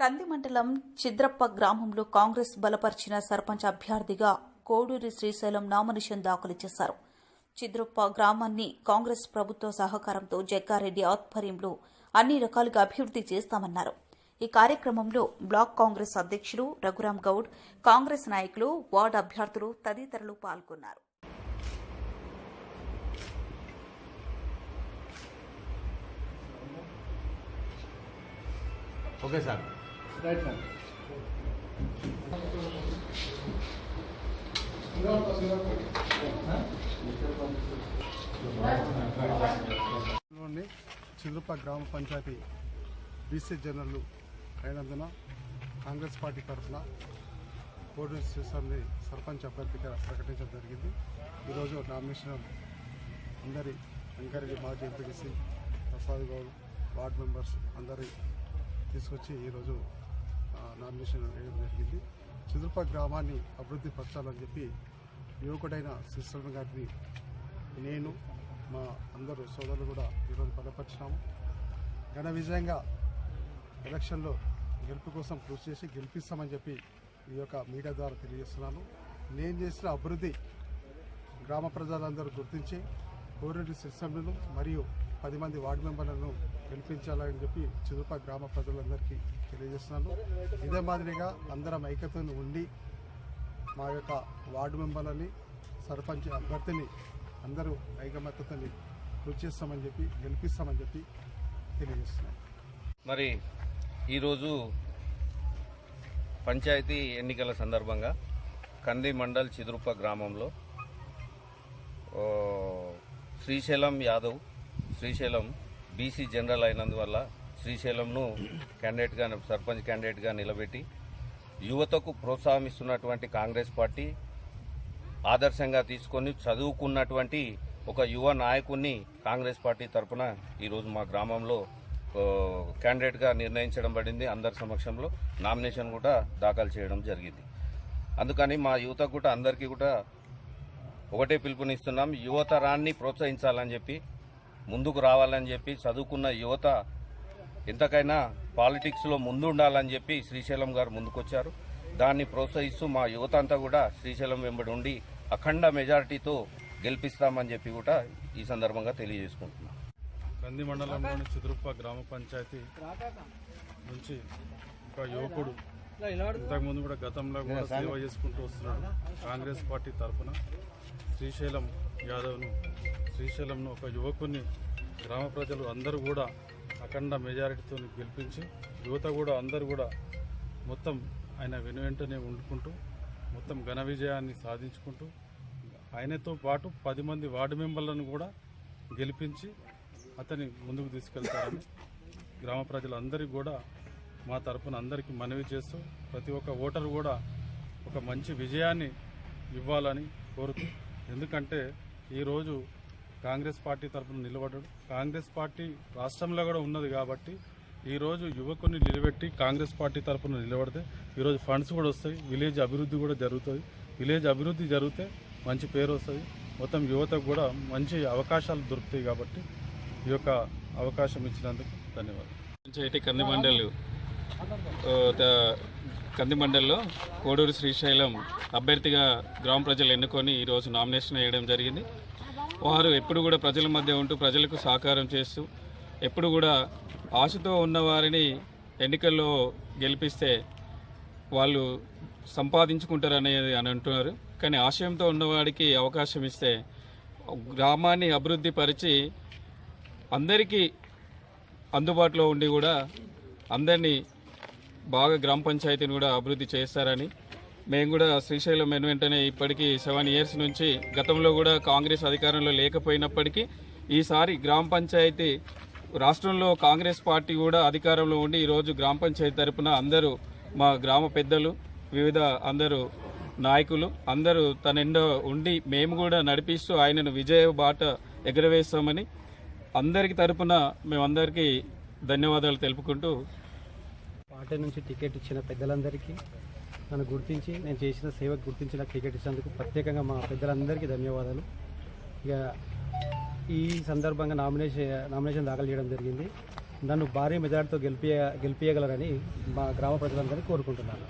కంది మండలం చిద్రప్ప గ్రామంలో కాంగ్రెస్ బలపరిచిన సర్పంచ్ అభ్యర్థిగా కోడూరి శ్రీశైలం నామినేషన్ దాఖలు చేశారు. చిద్రప్ప గ్రామాన్ని కాంగ్రెస్ ప్రభుత్వ సహకారంతో జగ్గారెడ్డి ఆధ్వర్యంలో అన్ని రకాలుగా అభివృద్ధి చేస్తామన్నారు. ఈ కార్యక్రమంలో బ్లాక్ కాంగ్రెస్ అధ్యక్షులు రఘురాం గౌడ్ కాంగ్రెస్ నాయకులు వార్డు అభ్యర్థులు తదితరులు పాల్గొన్నారు. Okay sir. Right ma'am Chidurupa గ్రామ పంచాయతీ బీసీ జనరల్ అయినందున కాంగ్రెస్ పార్టీ తరఫున పోటీ శ్రీశాన్ని సర్పంచ్ అభ్యర్థిగా ప్రకటించడం జరిగింది. ఈరోజు నామినేషన్ అందరి వెంకరెడ్డి మాజీ MPTC Prasad Goud ward members అందరి తీసుకొచ్చి ఈరోజు నామినేషన్ వేయడం జరిగింది. చిదురుప గ్రామాన్ని అభివృద్ధి పరచాలని చెప్పి యువకుడైన శ్రీశైలం గారిని నేను మా అందరూ సోదరులు కూడా ఈరోజు బలపరిచినాము. ఘన విజయంగా ఎలక్షన్లో గెలుపు కోసం కృషి చేసి గెలిపిస్తామని చెప్పి ఈ యొక్క మీడియా ద్వారా తెలియజేస్తున్నాను. నేను చేసిన అభివృద్ధి గ్రామ ప్రజలందరూ గుర్తించి కోరెడ్డి సిస్టమ్లను మరియు పది మంది వార్డు మెంబర్లను గెలిపించాలని చెప్పి చిదుప గ్రామ ప్రజలందరికీ తెలియజేస్తున్నాను. ఇదే మాదిరిగా అందరం ఐక్యతను ఉండి మా యొక్క వార్డు మెంబర్లని సర్పంచ్ అభ్యర్థిని అందరూ ఐకమత్యతని కృషి చేస్తామని చెప్పి గెలిపిస్తామని చెప్పి తెలియజేస్తున్నాను. మరి ఈరోజు పంచాయతీ ఎన్నికల సందర్భంగా కంది మండల్ చిదురుప్ప గ్రామంలో శ్రీశైలం యాదవ్ శ్రీశైలం బీసీ జనరల్ అయినందువల్ల శ్రీశైలంను క్యాండిడేట్గా సర్పంచ్ క్యాండిడేట్గా నిలబెట్టి యువతకు ప్రోత్సాహమిస్తున్నటువంటి కాంగ్రెస్ పార్టీ ఆదర్శంగా తీసుకొని చదువుకున్నటువంటి ఒక యువ నాయకుడిని కాంగ్రెస్ పార్టీ తరపున ఈరోజు మా గ్రామంలో క్యాండిడేట్గా నిర్ణయించడం పడింది. అందరి సమక్షంలో నామినేషన్ కూడా దాఖలు చేయడం జరిగింది. అందుకని మా యువత కూడా అందరికీ కూడా ఒకటే పిలుపునిస్తున్నాం. యువతరాన్ని ప్రోత్సహించాలని చెప్పి ముందుకు రావాలని చెప్పి చదువుకున్న యువత ఎంతకైనా పాలిటిక్స్లో ముందు ఉండాలని చెప్పి శ్రీశైలం గారు ముందుకొచ్చారు. దాన్ని ప్రోత్సహిస్తూ మా యువత అంతా కూడా శ్రీశైలం వెంబడి ఉండి అఖండ మెజారిటీతో గెలిపిస్తామని చెప్పి కూడా ఈ సందర్భంగా తెలియజేసుకుంటున్నాం. కంది మండలంలోని చిదురుప్ప గ్రామ పంచాయతీ నుంచి ఒక యువకుడు ఇంతకుముందు కూడా గతంలో కూడా సేవ చేసుకుంటూ వస్తున్నాడు. కాంగ్రెస్ పార్టీ తరఫున శ్రీశైలం యాదవ్ను శ్రీశైలంను ఒక యువకుని గ్రామ ప్రజలు అందరూ కూడా అఖండ మెజారిటీతో గెలిపించి యువత కూడా అందరూ కూడా మొత్తం ఆయన వెను వెంటనే ఉండుకుంటూ మొత్తం ఘన విజయాన్ని సాధించుకుంటూ ఆయనతో పాటు పది మంది వార్డు మెంబర్లను కూడా గెలిపించి అతని ముందుకు తీసుకెళ్తారని గ్రామ ప్రజలందరికీ కూడా మా తరపున అందరికీ మనవి చేస్తూ ప్రతి ఒక్క ఓటరు కూడా ఒక మంచి విజయాన్ని ఇవ్వాలని కోరుతూ ఎందుకంటే ఈరోజు కాంగ్రెస్ పార్టీ తరపున నిలబడ్డాడు. కాంగ్రెస్ పార్టీ రాష్ట్రంలో కూడా ఉన్నది కాబట్టి ఈరోజు యువకుని నిలబెట్టి కాంగ్రెస్ పార్టీ తరపున నిలబడితే ఈరోజు ఫండ్స్ కూడా వస్తాయి విలేజ్ అభివృద్ధి కూడా జరుగుతుంది. విలేజ్ అభివృద్ధి జరిగితే మంచి పేరు వస్తుంది. మొత్తం యువతకు కూడా మంచి అవకాశాలు దొరుకుతాయి కాబట్టి ఈ యొక్క అవకాశం ఇచ్చినందుకు ధన్యవాదాలు. పంచాయతీ కంది మండల్ కందిమండల్లో కంది మండల్లో కోడూరు శ్రీశైలం అభ్యర్థిగా గ్రామ ప్రజలు ఎన్నుకొని ఈరోజు నామినేషన్ వేయడం జరిగింది. వారు ఎప్పుడు కూడా ప్రజల మధ్య ఉంటూ ప్రజలకు సహకారం చేస్తూ ఎప్పుడు కూడా ఆశతో ఉన్నవారిని ఎన్నికల్లో గెలిపిస్తే వాళ్ళు సంపాదించుకుంటారు అనేది అని అంటున్నారు. కానీ ఆశయంతో ఉన్నవాడికి అవకాశం ఇస్తే గ్రామాన్ని అభివృద్ధి పరిచి అందరికీ అందుబాటులో ఉండి కూడా అందరినీ బాగా గ్రామ పంచాయతీని కూడా అభివృద్ధి చేస్తారని. మేము కూడా శ్రీశైలం వెను వెంటనే ఇప్పటికీ సెవెన్ ఇయర్స్ నుంచి గతంలో కూడా కాంగ్రెస్ అధికారంలో లేకపోయినప్పటికీ ఈసారి గ్రామ పంచాయతీ రాష్ట్రంలో కాంగ్రెస్ పార్టీ కూడా అధికారంలో ఉండి ఈరోజు గ్రామ పంచాయతీ తరపున అందరూ మా గ్రామ పెద్దలు వివిధ అందరూ నాయకులు అందరూ తన ఎండో ఉండి మేము కూడా నడిపిస్తూ ఆయనను విజయ బాట ఎగరవేస్తామని అందరికి తరపున మేమందరికీ ధన్యవాదాలు తెలుపుకుంటూ పార్టీ నుంచి టికెట్ ఇచ్చిన పెద్దలందరికీ నన్ను గుర్తించి నేను చేసిన సేవకు గుర్తించి నాకు టికెట్ ఇచ్చినందుకు ప్రత్యేకంగా మా పెద్దలందరికీ ధన్యవాదాలు. ఇక ఈ సందర్భంగా నామినేషన్ నామినేషన్ దాఖలు చేయడం జరిగింది. నన్ను భారీ మెజార్టీతో గెలిపియ గెలిపించగలరని మా గ్రామ ప్రజలందరినీ కోరుకుంటున్నాను.